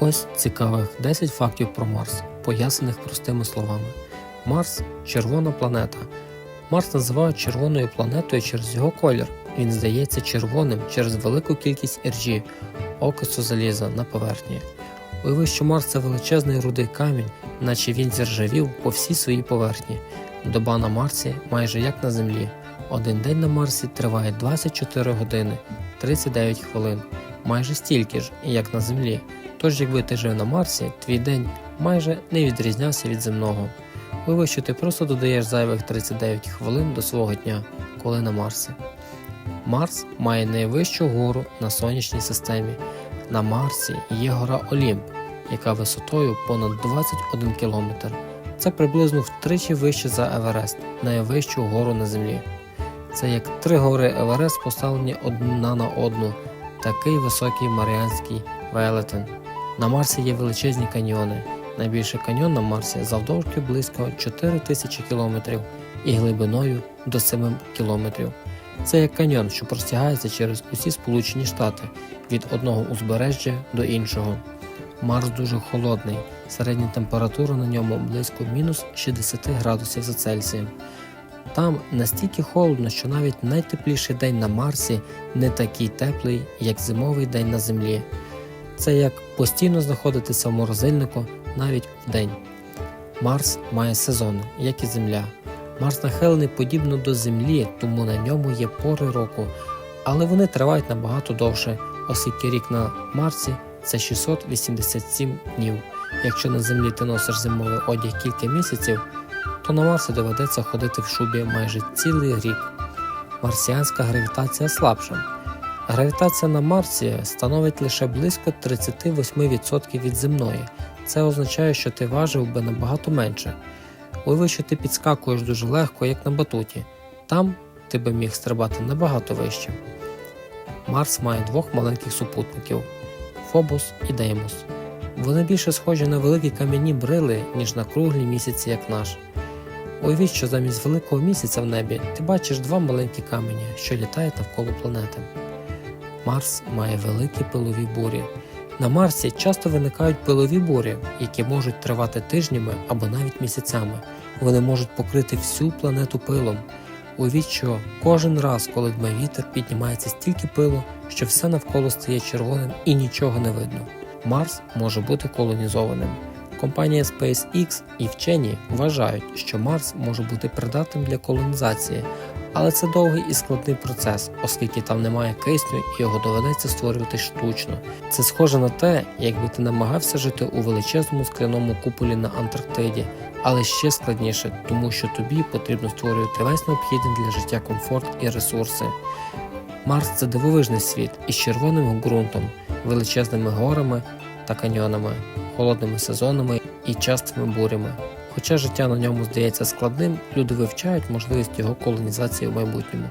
Ось цікавих 10 фактів про Марс, пояснених простими словами. Марс червона планета. Марс називають червоною планетою через його колір. Він здається червоним через велику кількість іржі, окису заліза на поверхні. Уяви, що Марс це величезний рудий камінь, наче він зіржавів по всій своїй поверхні. Доба на Марсі майже як на Землі. Один день на Марсі триває 24 години 39 хвилин, майже стільки ж, як на Землі. Тож, якби ти жив на Марсі, твій день майже не відрізнявся від земного. Уяви, що ти просто додаєш зайвих 39 хвилин до свого дня, коли на Марсі. Марс має найвищу гору на сонячній системі. На Марсі є гора Олімп, яка висотою понад 21 кілометр. Це приблизно втричі вище за Еверест, найвищу гору на землі. Це як три гори Еверест поставлені одна на одну, такий високий Маріанський велетен. На Марсі є величезні каньйони. Найбільший каньйон на Марсі завдовжки близько 4 тисячі кілометрів і глибиною до 7 кілометрів. Це як каньйон, що простягається через усі Сполучені Штати від одного узбережжя до іншого. Марс дуже холодний, середня температура на ньому близько мінус 60 градусів за Цельсієм. Там настільки холодно, що навіть найтепліший день на Марсі не такий теплий, як зимовий день на Землі. Це як постійно знаходитися в морозильнику навіть вдень. Марс має сезони, як і Земля. Марс нахилений подібно до Землі, тому на ньому є пори року, але вони тривають набагато довше, оскільки рік на Марсі це 687 днів. Якщо на Землі ти носиш зимовий одяг кілька місяців, то на Марсі доведеться ходити в шубі майже цілий рік. Марсіанська гравітація слабша. Гравітація на Марсі становить лише близько 38% від земної. Це означає, що ти важив би набагато менше. Уяви, що ти підскакуєш дуже легко, як на батуті. Там ти би міг стрибати набагато вище. Марс має двох маленьких супутників Фобос і Деймос. Вони більше схожі на великі кам'яні брили, ніж на круглі місяці, як наш. Уявіть, що замість великого місяця в небі ти бачиш два маленькі камені, що літають навколо планети. Марс має великі пилові бурі. На Марсі часто виникають пилові бурі, які можуть тривати тижнями або навіть місяцями. Вони можуть покрити всю планету пилом. Уявіть, що кожен раз, коли дме вітер, піднімається стільки пилу, що все навколо стає червоним і нічого не видно. Марс може бути колонізованим. Компанія SpaceX і вчені вважають, що Марс може бути придатним для колонізації, але це довгий і складний процес, оскільки там немає кисню і його доведеться створювати штучно. Це схоже на те, якби ти намагався жити у величезному скляному куполі на Антарктиді, але ще складніше, тому що тобі потрібно створювати весь необхідний для життя комфорт і ресурси. Марс це дивовижний світ із червоним ґрунтом, величезними горами та каньйонами, холодними сезонами і частими бурями. Хоча життя на ньому здається складним, люди вивчають можливість його колонізації в майбутньому.